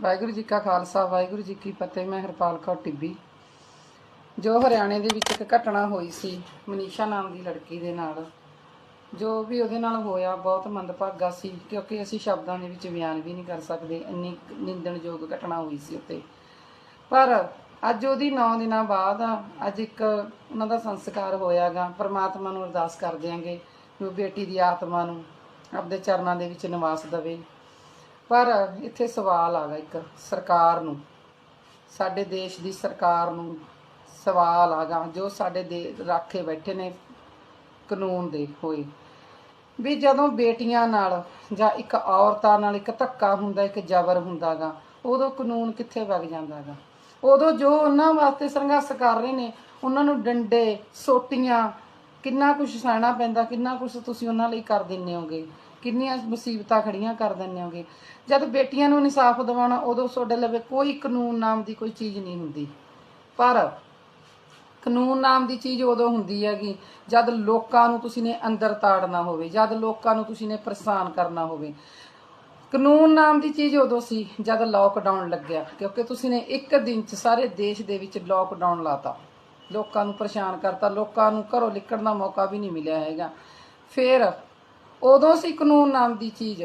ਵਾਹਿਗੁਰੂ ਜੀ ਕਾ ਖਾਲਸਾ, ਵਾਹਿਗੁਰੂ ਜੀ ਕੀ ਫਤਿਹ। ਮੈਂ ਹਰਪਾਲ ਕੌਰ ਟਿੱਬੀ। ਜੋ ਹਰਿਆਣੇ ਦੇ ਵਿੱਚ ਇੱਕ ਘਟਨਾ ਹੋਈ ਸੀ, ਮਨੀਸ਼ਾ ਨਾਮ ਦੀ ਲੜਕੀ ਦੇ ਨਾਲ, ਜੋ ਵੀ ਉਹਦੇ ਨਾਲ ਹੋਇਆ, ਬਹੁਤ ਮੰਦਭਾਗਾ ਸੀ, ਕਿਉਂਕਿ ਅਸੀਂ ਸ਼ਬਦਾਂ ਦੇ ਵਿੱਚ ਬਿਆਨ ਵੀ ਨਹੀਂ ਕਰ ਸਕਦੇ, ਇੰਨੀ ਨਿੰਦਣਯੋਗ ਘਟਨਾ ਹੋਈ ਸੀ ਉੱਤੇ। ਪਰ ਅੱਜ ਉਹਦੀ 9 ਦਿਨਾਂ ਬਾਅਦ, ਅੱਜ ਇੱਕ ਉਹਨਾਂ ਦਾ ਸੰਸਕਾਰ ਹੋਇਆਗਾ। ਪ੍ਰਮਾਤਮਾ ਨੂੰ ਅਰਦਾਸ ਕਰ ਦਿਆਂਗੇ ਕਿ ਬੇਟੀ ਦੀ ਆਤਮਾ ਨੂੰ ਆਪਦੇ ਚਰਨਾਂ ਦੇ ਵਿੱਚ ਨਿਵਾਸ ਦੇਵੇ। ਪਰ ਇੱਥੇ ਸਵਾਲ ਆ ਆਗਾ ਇੱਕ, ਸਰਕਾਰ ਨੂੰ। ਸਾਡੇ ਦੇਸ਼ ਦੀ ਸਰਕਾਰ ਨੂੰ ਸਵਾਲ ਆ ਆਗਾ ਜੋ ਸਾਡੇ ਦੇ ਰਾਖੇ ਬੈਠੇ ਨੇ ਕਾਨੂੰਨ ਦੇ ਹੋਏ। ਵੀ ਜਦੋਂ ਬੇਟੀਆਂ ਨਾਲ ਜਾਂ ਇੱਕ ਔਰਤਾਂ ਨਾਲ ਇੱਕ ਧੱਕਾ ਹੁੰਦਾ, ਇੱਕ ਜ਼ਬਰ ਹੁੰਦਾਗਾ ਉਦੋਂ ਕਾਨੂੰਨ ਕਿੱਥੇ ਵਗ ਜਾਂਦਾਗਾ ਉਦੋਂ ਜੋ ਉਹਨਾਂ ਵਾਸਤੇ ਸੰਘਰਸ਼ ਕਰ ਰਹੇ ਨੇ, ਉਹਨਾਂ ਨੂੰ ਡੰਡੇ, ਸੋਟੀਆਂ, ਕਿੰਨਾ ਕੁਝ ਸਹਿਣਾ ਪੈਂਦਾ, ਕਿੰਨਾ ਕੁਝ ਤੁਸੀਂ ਉਹਨਾਂ ਲਈ ਕਰ ਦਿੰਨੇ ਹੋਗੇ। ਕਿੰਨੀਆਂ ਮੁਸੀਬਤਾਂ ਖੜੀਆਂ ਕਰ ਦਿੰਦੇ ਹੋਗੇ। ਜਦ ਬੇਟੀਆਂ ਨੂੰ ਇਨਸਾਫ ਦਿਵਾਉਣਾ, ਉਦੋਂ ਤੁਹਾਡੇ ਲਵੇ ਕੋਈ ਕਾਨੂੰਨ ਨਾਮ ਦੀ ਕੋਈ ਚੀਜ਼ ਨਹੀਂ ਹੁੰਦੀ। ਪਰ ਕਾਨੂੰਨ ਨਾਮ ਦੀ ਚੀਜ਼ ਉਦੋਂ ਹੁੰਦੀ ਹੈਗੀ, ਜਦ ਲੋਕਾਂ ਨੂੰ ਤੁਸੀਂ ਨੇ ਅੰਦਰ ਤਾੜਨਾ ਹੋਵੇ, ਜਦ ਲੋਕਾਂ ਨੂੰ ਤੁਸੀਂ ਨੇ ਪਰੇਸ਼ਾਨ ਕਰਨਾ ਹੋਵੇ। ਕਾਨੂੰਨ ਨਾਮ ਦੀ ਚੀਜ਼ ਉਦੋਂ ਸੀ ਜਦ ਲੋਕਡਾਊਨ ਲੱਗਿਆ, ਕਿਉਂਕਿ ਤੁਸੀਂ ਨੇ ਇੱਕ ਦਿਨ ਚ ਸਾਰੇ ਦੇਸ਼ ਦੇ ਵਿੱਚ ਲੋਕਡਾਊਨ ਲਾਤਾ। ਲੋਕਾਂ ਨੂੰ ਪਰੇਸ਼ਾਨ ਕਰਤਾ, ਲੋਕਾਂ ਨੂੰ ਘਰੋਂ ਨਿਕਲਣ ਦਾ ਮੌਕਾ ਵੀ ਨਹੀਂ ਮਿਲਿਆ ਹੈਗਾ। ਫਿਰ ਉਦੋਂ ਸੀ ਕਾਨੂੰਨ ਨਾਮ ਦੀ ਚੀਜ਼